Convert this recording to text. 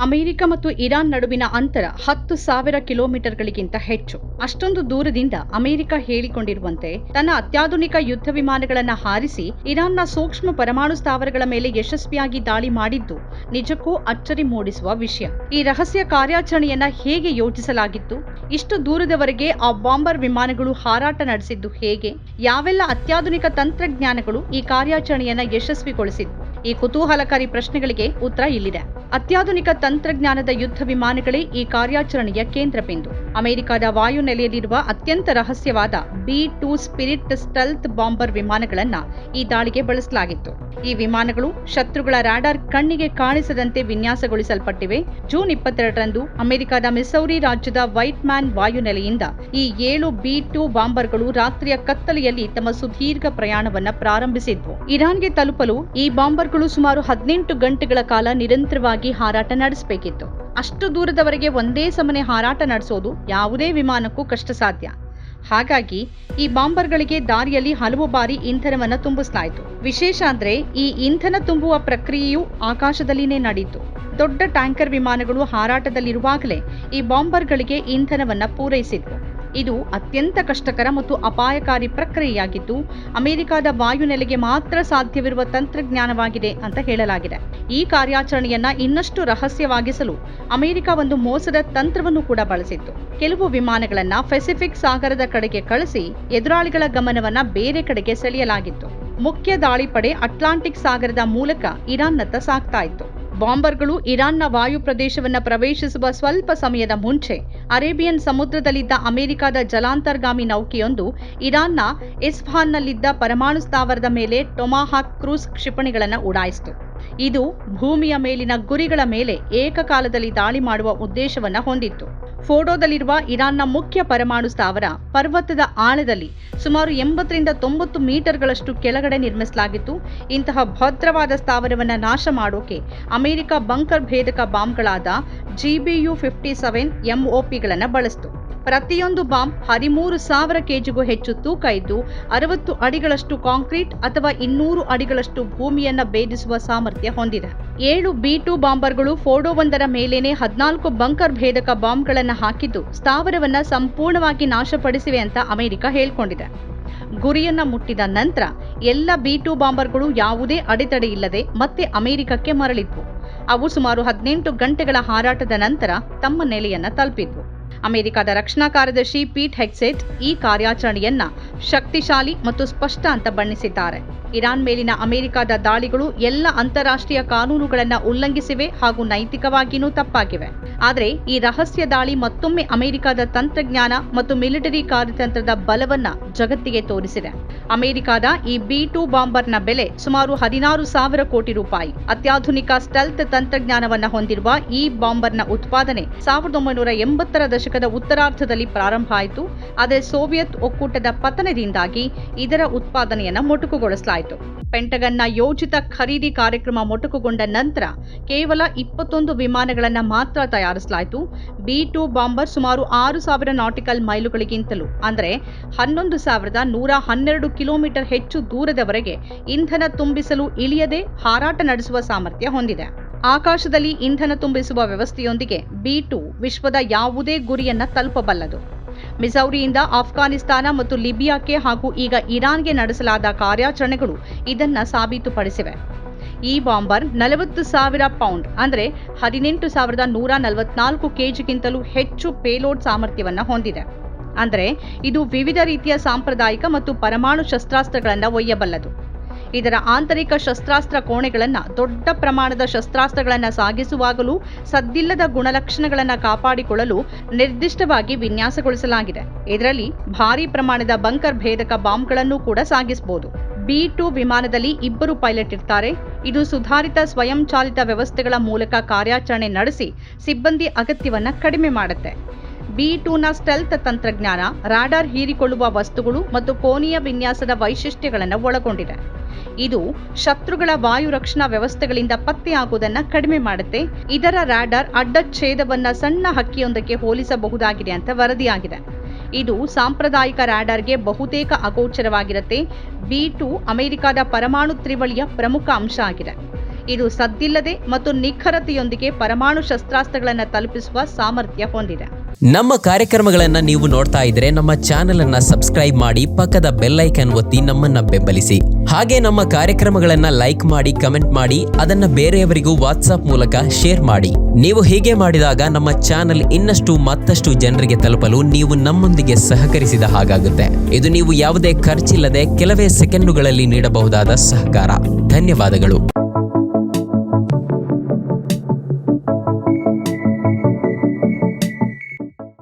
America ಮತ್ತು Iran ನಡುವಿನ ಅಂತರ ಹತ್ತು ಸಾವಿರ ಕಿಲೋಮೀಟರ್ಗಳಿಗಿಂತ ಹೆಚ್ಚು. ಅಷ್ಟೊಂದು ದೂರದಿಂದ ಅಮೆರಿಕ ಹೇಳಿಕೊಂಡಿರುವಂತೆ ತನ್ನ ಅತ್ಯಾಧುನಿಕ ಯುದ್ಧ ವಿಮಾನಗಳನ್ನು ಹಾರಿಸಿ ಇರಾನ್ನ ಸೂಕ್ಷ್ಮ ಪರಮಾಣು ಸ್ಥಾವರಗಳ ಮೇಲೆ ಯಶಸ್ವಿಯಾಗಿ ದಾಳಿ ಮಾಡಿದ್ದು ನಿಜಕ್ಕೂ ಅಚ್ಚರಿ ಮೂಡಿಸುವ ವಿಷಯ. ಈ ರಹಸ್ಯ ಕಾರ್ಯಾಚರಣೆಯನ್ನ ಹೇಗೆ ಯೋಜಿಸಲಾಗಿತ್ತು ಇಷ್ಟು ದೂರದವರೆಗೆ ಆ ಬಾಂಬರ್ ವಿಮಾನಗಳು ಹಾರಾಟ ನಡೆಸಿದ್ದು ಹೇಗೆ? ಯಾವೆಲ್ಲ ಅತ್ಯಾಧುನಿಕ ತಂತ್ರಜ್ಞಾನಗಳು ಈ ಕಾರ್ಯಾಚರಣೆಯನ್ನ ಯಶಸ್ವಿಗೊಳಿಸಿದ್ವು? ಈ ಕುತೂಹಲಕಾರಿ ಪ್ರಶ್ನೆಗಳಿಗೆ ಉತ್ತರ ಇಲ್ಲಿದೆ. ಅತ್ಯಾಧುನಿಕ ತಂತ್ರಜ್ಞಾನದ ಯುದ್ಧ ವಿಮಾನಗಳೇ ಈ ಕಾರ್ಯಾಚರಣೆಯ ಕೇಂದ್ರ ಬಿಂದು ಅಮೆರಿಕದ ವಾಯುನೆಲೆಯಲ್ಲಿರುವ ಅತ್ಯಂತ ರಹಸ್ಯವಾದ B two spirit stealth bomber ವಿಮಾನಗಳನ್ನ ಈ ದಾಳಿಗೆ ಬಳಸಲಾಗಿತ್ತು. ಈ ವಿಮಾನಗಳು ಶತ್ರುಗಳ ರಾಡಾರ್ ಕಣ್ಣಿಗೆ ಕಾಣಿಸದಂತೆ ವಿನ್ಯಾಸಗೊಳಿಸಲ್ಪಟ್ಟಿವೆ. ಜೂನ್ ಇಪ್ಪತ್ತೆರಡರಂದು ಅಮೆರಿಕದ ಮಿಸೌರಿ ರಾಜ್ಯದ ವೈಟ್ ಮ್ಯಾನ್ ವಾಯುನೆಲೆಯಿಂದ ಈ ಏಳು ಬಿ ಟೂ ಬಾಂಬರ್ಗಳು ರಾತ್ರಿಯ ಕತ್ತಲೆಯಲ್ಲಿ ತಮ್ಮ ಸುದೀರ್ಘ ಪ್ರಯಾಣವನ್ನು ಪ್ರಾರಂಭಿಸಿದ್ವು. ಇರಾನ್ಗೆ ತಲುಪಲು ಈ ಬಾಂಬರ್ಗಳು ಸುಮಾರು ಹದಿನೆಂಟು ಗಂಟೆಗಳ ಕಾಲ ನಿರಂತರವಾಗಿ ಹಾರಾಟ ನಡೆಸಬೇಕಿತ್ತು. ಅಷ್ಟು ದೂರದವರೆಗೆ ಒಂದೇ ಸಮನೆ ಹಾರಾಟ ನಡೆಸೋದು ಯಾವುದೇ ವಿಮಾನಕ್ಕೂ ಕಷ್ಟ ಸಾಧ್ಯ ಹಾಗಾಗಿ ಈ ಬಾಂಬರ್ಗಳಿಗೆ ದಾರಿಯಲ್ಲಿ ಹಲವು ಬಾರಿ ಇಂಧನವನ್ನು ತುಂಬಿಸಲಾಯಿತು. ವಿಶೇಷ ಅಂದ್ರೆ ಈ ಇಂಧನ ತುಂಬುವ ಪ್ರಕ್ರಿಯೆಯು ಆಕಾಶದಲ್ಲಿನೇ ನಡೆಯಿತು ದೊಡ್ಡ ಟ್ಯಾಂಕರ್ ವಿಮಾನಗಳು ಹಾರಾಟದಲ್ಲಿರುವಾಗಲೇ ಈ ಬಾಂಬರ್ಗಳಿಗೆ ಇಂಧನವನ್ನು ಪೂರೈಸಿದ್ವು. ಇದು ಅತ್ಯಂತ ಕಷ್ಟಕರ ಮತ್ತು ಅಪಾಯಕಾರಿ ಪ್ರಕ್ರಿಯೆಯಾಗಿದ್ದು, ಅಮೆರಿಕದ ವಾಯುನೆಲೆಗೆ ಮಾತ್ರ ಸಾಧ್ಯವಿರುವ ತಂತ್ರಜ್ಞಾನವಾಗಿದೆ ಅಂತ ಹೇಳಲಾಗಿದೆ. ಈ ಕಾರ್ಯಾಚರಣೆಯನ್ನ ಇನ್ನಷ್ಟು ರಹಸ್ಯವಾಗಿಸಲು ಅಮೆರಿಕ ಒಂದು ಮೋಸದ ತಂತ್ರವನ್ನು ಕೂಡ ಬಳಸಿತ್ತು. ಕೆಲವು ವಿಮಾನಗಳನ್ನ ಪೆಸಿಫಿಕ್ ಸಾಗರದ ಕಡೆಗೆ ಕಳಿಸಿ ಎದುರಾಳಿಗಳ ಗಮನವನ್ನ ಬೇರೆ ಕಡೆಗೆ ಸೆಳೆಯಲಾಗಿತ್ತು. ಮುಖ್ಯ ದಾಳಿ ಪಡೆ ಅಟ್ಲಾಂಟಿಕ್ ಸಾಗರದ ಮೂಲಕ ಇರಾನ್ನತ್ತ ಸಾಗ್ತಾ ಇತ್ತು. ಬಾಂಬರ್ಗಳು ಇರಾನ್ನ ವಾಯು ಪ್ರದೇಶವನ್ನು ಪ್ರವೇಶಿಸುವ ಸ್ವಲ್ಪ ಸಮಯದ ಮುಂಚೆ ಅರೇಬಿಯನ್ ಸಮುದ್ರದಲ್ಲಿದ್ದ ಅಮೆರಿಕದ ಜಲಾಂತರ್ಗಾಮಿ ನೌಕೆಯೊಂದು ಇರಾನ್ನ ಇಸ್ಫಾನ್ನಲ್ಲಿದ್ದ ಪರಮಾಣು ಸ್ಥಾವರದ ಮೇಲೆ ಟೊಮಾಹಾಕ್ ಕ್ರೂಸ್ ಕ್ಷಿಪಣಿಗಳನ್ನು ಉಡಾಯಿಸಿತು. ಇದು ಭೂಮಿಯ ಮೇಲಿನ ಗುರಿಗಳ ಮೇಲೆ ಏಕಕಾಲದಲ್ಲಿ ದಾಳಿ ಮಾಡುವ ಉದ್ದೇಶವನ್ನು ಹೊಂದಿತ್ತು. ಫೋಟೋದಲ್ಲಿರುವ ಇರಾನ್ನ ಮುಖ್ಯ ಪರಮಾಣು ಸ್ಥಾವರ ಪರ್ವತದ ಆಳದಲ್ಲಿ ಸುಮಾರು ಎಂಬತ್ತರಿಂದ ತೊಂಬತ್ತು ಮೀಟರ್ಗಳಷ್ಟು ಕೆಳಗಡೆ ನಿರ್ಮಿಸಲಾಗಿತ್ತು. ಇಂತಹ ಭದ್ರವಾದ ಸ್ಥಾವರವನ್ನು ನಾಶ ಮಾಡೋಕೆ ಅಮೆರಿಕ ಬಂಕರ್ ಭೇದಕ ಬಾಂಬ್ಗಳಾದ ಜಿಬಿಯು ಫಿಫ್ಟಿ ಸೆವೆನ್ ಎಂಒಪಿಗಳನ್ನು ಬಳಸಿತು. ಪ್ರತಿಯೊಂದು ಬಾಂಬ್ ಹದಿಮೂರು ಸಾವಿರ ಕೆಜಿಗೂ ಹೆಚ್ಚು ತೂಕ ಇದ್ದು, ಅರವತ್ತು ಅಡಿಗಳಷ್ಟು ಕಾಂಕ್ರೀಟ್ ಅಥವಾ ಇನ್ನೂರು ಅಡಿಗಳಷ್ಟು ಭೂಮಿಯನ್ನು ಭೇದಿಸುವ ಸಾಮರ್ಥ್ಯ ಹೊಂದಿದೆ. ಏಳು ಬಿ ಟು ಬಾಂಬರ್ಗಳು ಫೋಡೋವೊಂದರ ಮೇಲೇನೆ ಹದಿನಾಲ್ಕು ಬಂಕರ್ ಭೇದಕ ಬಾಂಬ್ಗಳನ್ನು ಹಾಕಿದ್ದು ಸ್ಥಾವರವನ್ನ ಸಂಪೂರ್ಣವಾಗಿ ನಾಶಪಡಿಸಿವೆ ಅಂತ ಅಮೆರಿಕ ಹೇಳ್ಕೊಂಡಿದೆ. ಗುರಿಯನ್ನ ಮುಟ್ಟಿದ ನಂತರ ಎಲ್ಲ ಬಿ ಟು ಬಾಂಬರ್ಗಳು ಯಾವುದೇ ಅಡೆತಡೆ ಇಲ್ಲದೆ ಮತ್ತೆ ಅಮೆರಿಕಕ್ಕೆ ಮರಳಿದ್ವು. ಅವು ಸುಮಾರು ಹದಿನೆಂಟು ಗಂಟೆಗಳ ಹಾರಾಟದ ನಂತರ ತಮ್ಮ ನೆಲೆಯನ್ನ ತಲುಪಿದ್ವು. ಅಮೆರಿಕದ ರಕ್ಷಣಾ ಕಾರ್ಯದರ್ಶಿ ಪೀಟ್ ಹೆಕ್ಸೆಟ್ ಈ ಕಾರ್ಯಾಚರಣೆಯನ್ನ ಶಕ್ತಿಶಾಲಿ ಮತ್ತು ಸ್ಪಷ್ಟ ಅಂತ ಬಣ್ಣಿಸಿದ್ದಾರೆ. ಇರಾನ್ ಮೇಲಿನ ಅಮೆರಿಕದ ದಾಳಿಗಳು ಎಲ್ಲ ಅಂತಾರಾಷ್ಟ್ರೀಯ ಕಾನೂನುಗಳನ್ನ ಉಲ್ಲಂಘಿಸಿವೆ ಹಾಗೂ ನೈತಿಕವಾಗಿಯೂ ತಪ್ಪಾಗಿವೆ. ಆದರೆ ಈ ರಹಸ್ಯ ದಾಳಿ ಮತ್ತೊಮ್ಮೆ ಅಮೆರಿಕದ ತಂತ್ರಜ್ಞಾನ ಮತ್ತು ಮಿಲಿಟರಿ ಕಾರ್ಯತಂತ್ರದ ಬಲವನ್ನ ಜಗತ್ತಿಗೆ ತೋರಿಸಿದೆ. ಅಮೆರಿಕದ ಈ ಬಿ ಟೂ ಬಾಂಬರ್ನ ಬೆಲೆ ಸುಮಾರು ಹದಿನಾರು ಸಾವಿರ ಕೋಟಿ ರೂಪಾಯಿ. ಅತ್ಯಾಧುನಿಕ ಸ್ಟೆಲ್ತ್ ತಂತ್ರಜ್ಞಾನವನ್ನ ಹೊಂದಿರುವ ಈ ಬಾಂಬರ್ನ ಉತ್ಪಾದನೆ ಸಾವಿರದ ಒಂಬೈನೂರ ಎಂಬತ್ತರ ದಶಕದ ಉತ್ತರಾರ್ಧದಲ್ಲಿ ಪ್ರಾರಂಭ ಆಯಿತು. ಆದರೆ ಸೋವಿಯತ್ ಒಕ್ಕೂಟದ ಪತನದಿಂದಾಗಿ ಇದರ ಉತ್ಪಾದನೆಯನ್ನು ಮೊಟಕುಗೊಳಿಸಲಾಯಿತು. ಪೆಂಟಗನ್ನ ಯೋಜಿತ ಖರೀದಿ ಕಾರ್ಯಕ್ರಮ ಮೊಟಕುಗೊಂಡ ನಂತರ ಕೇವಲ ಇಪ್ಪತ್ತೊಂದು ವಿಮಾನಗಳನ್ನು ಮಾತ್ರ ತಯಾರಿಸಲಾಯಿತು. ಬಿ ಟು ಬಾಂಬರ್ ಸುಮಾರು ಆರು ಸಾವಿರ ನಾಟಿಕಲ್ ಮೈಲುಗಳಿಗಿಂತಲೂ, ಅಂದರೆ ಹನ್ನೊಂದು ಸಾವಿರದ ನೂರ ಹನ್ನೆರಡು ಕಿಲೋಮೀಟರ್ ಹೆಚ್ಚು ದೂರದವರೆಗೆ ಇಂಧನ ತುಂಬಿಸಲು ಇಳಿಯದೆ ಹಾರಾಟ ನಡೆಸುವ ಸಾಮರ್ಥ್ಯ ಹೊಂದಿದೆ. ಆಕಾಶದಲ್ಲಿ ಇಂಧನ ತುಂಬಿಸುವ ವ್ಯವಸ್ಥೆಯೊಂದಿಗೆ ಬಿ ಟು ವಿಶ್ವದ ಯಾವುದೇ ಗುರಿಯನ್ನ ತಲುಪಬಲ್ಲದು. ಮಿಸೌರಿಯಿಂದ ಆಫ್ಘಾನಿಸ್ತಾನ ಮತ್ತು ಲಿಬಿಯಾಕ್ಕೆ ಹಾಗೂ ಈಗ ಇರಾನ್ಗೆ ನಡೆಸಲಾದ ಕಾರ್ಯಾಚರಣೆಗಳು ಇದನ್ನ ಸಾಬೀತುಪಡಿಸಿವೆ. ಈ ಬಾಂಬರ್ ನಲವತ್ತು ಸಾವಿರ ಪೌಂಡ್ ಅಂದರೆ ಹದಿನೆಂಟು ಸಾವಿರದ ನೂರ ನಲವತ್ನಾಲ್ಕು ಕೆಜಿಗಿಂತಲೂ ಹೆಚ್ಚು ಪೇಲೋಡ್ ಸಾಮರ್ಥ್ಯವನ್ನು ಹೊಂದಿದೆ. ಅಂದರೆ ಇದು ವಿವಿಧ ರೀತಿಯ ಸಾಂಪ್ರದಾಯಿಕ ಮತ್ತು ಪರಮಾಣು ಶಸ್ತ್ರಾಸ್ತ್ರಗಳನ್ನು ಒಯ್ಯಬಲ್ಲದು. ಇದರ ಆಂತರಿಕ ಶಸ್ತ್ರಾಸ್ತ್ರ ಕೋಣೆಗಳನ್ನು ದೊಡ್ಡ ಪ್ರಮಾಣದ ಶಸ್ತ್ರಾಸ್ತ್ರಗಳನ್ನು ಸಾಗಿಸುವಾಗಲೂ ಸದ್ದಿಲ್ಲದ ಗುಣಲಕ್ಷಣಗಳನ್ನು ಕಾಪಾಡಿಕೊಳ್ಳಲು ನಿರ್ದಿಷ್ಟವಾಗಿ ವಿನ್ಯಾಸಗೊಳಿಸಲಾಗಿದೆ. ಇದರಲ್ಲಿ ಭಾರಿ ಪ್ರಮಾಣದ ಬಂಕರ್ ಭೇದಕ ಬಾಂಬ್ಗಳನ್ನು ಕೂಡ ಸಾಗಿಸಬಹುದು ಬಿ ಟು ವಿಮಾನದಲ್ಲಿ ಇಬ್ಬರು ಪೈಲಟ್ ಇರ್ತಾರೆ. ಇದು ಸುಧಾರಿತ ಸ್ವಯಂಚಾಲಿತ ವ್ಯವಸ್ಥೆಗಳ ಮೂಲಕ ಕಾರ್ಯಾಚರಣೆ ನಡೆಸಿ ಸಿಬ್ಬಂದಿ ಅಗತ್ಯವನ್ನು ಕಡಿಮೆ ಮಾಡುತ್ತೆ. ಬಿ ಟೂನ ಸ್ಟೆಲ್ತ್ ತಂತ್ರಜ್ಞಾನ, ರಾಡಾರ್ ಹೀರಿಕೊಳ್ಳುವ ವಸ್ತುಗಳು ಮತ್ತು ಕೋನೀಯ ವಿನ್ಯಾಸದ ವೈಶಿಷ್ಟ್ಯಗಳನ್ನು ಒಳಗೊಂಡಿದೆ. ಇದು ಶತ್ರುಗಳ ವಾಯು ರಕ್ಷಣಾ ವ್ಯವಸ್ಥೆಗಳಿಂದ ಪತ್ತೆಯಾಗುವುದನ್ನು ಕಡಿಮೆ ಮಾಡುತ್ತೆ. ಇದರ ರಾಡಾರ್ ಅಡ್ಡಚ್ಛೇದವನ್ನ ಸಣ್ಣ ಹಕ್ಕಿಯೊಂದಕ್ಕೆ ಹೋಲಿಸಬಹುದಾಗಿದೆ ಅಂತ ವರದಿಯಾಗಿದೆ. ಇದು ಸಾಂಪ್ರದಾಯಿಕ ರಾಡಾರ್ಗೆ ಬಹುತೇಕ ಅಗೋಚರವಾಗಿರುತ್ತೆ. ಬಿ ಟು ಅಮೆರಿಕದ ಪರಮಾಣು ತ್ರಿವಳಿಯ ಪ್ರಮುಖ ಅಂಶ ಆಗಿದೆ. ಇದು ಸದ್ದಿಲ್ಲದೆ ಮತ್ತು ನಿಖರತೆಯೊಂದಿಗೆ ಪರಮಾಣು ಶಸ್ತ್ರಾಸ್ತ್ರಗಳನ್ನು ತಲುಪಿಸುವ ಸಾಮರ್ಥ್ಯ ಹೊಂದಿದೆ. ನಮ್ಮ ಕಾರ್ಯಕ್ರಮಗಳನ್ನ ನೀವು ನೋಡ್ತಾ ಇದ್ರೆ ನಮ್ಮ ಚಾನೆಲ್ ಅನ್ನ ಸಬ್ಸ್ಕ್ರೈಬ್ ಮಾಡಿ ಪಕ್ಕದ ಬೆಲ್ ಐಕನ್ ಒತ್ತಿ ನಮ್ಮನ್ನ ಬೆಂಬಲಿಸಿ. ಹಾಗೆ ನಮ್ಮ ಕಾರ್ಯಕ್ರಮಗಳನ್ನ ಲೈಕ್ ಮಾಡಿ, ಕಮೆಂಟ್ ಮಾಡಿ, ಅದನ್ನ ಬೇರೆಯವರಿಗೂ ವಾಟ್ಸ್ಆಪ್ ಮೂಲಕ ಶೇರ್ ಮಾಡಿ. ನೀವು ಹೀಗೆ ಮಾಡಿದಾಗ ನಮ್ಮ ಚಾನೆಲ್ ಇನ್ನಷ್ಟು ಮತ್ತಷ್ಟು ಜನರಿಗೆ ತಲುಪಲು ನೀವು ನಮ್ಮೊಂದಿಗೆ ಸಹಕರಿಸಿದ ಹಾಗಾಗುತ್ತೆ. ಇದು ನೀವು ಯಾವುದೇ ಖರ್ಚಿಲ್ಲದೆ ಕೆಲವೇ ಸೆಕೆಂಡುಗಳಲ್ಲಿ ನೀಡಬಹುದಾದ ಸಹಕಾರ. ಧನ್ಯವಾದಗಳು.